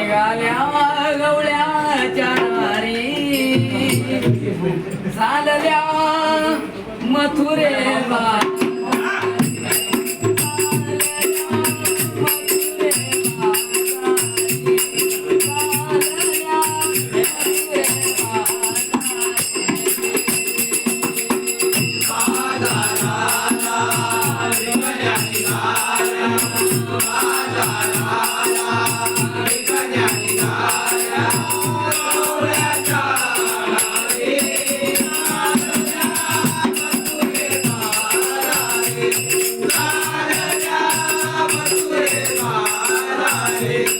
निघाल्या गवळ्याच्या चारी. चालल्या मथुरे बा 네.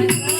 Thank you.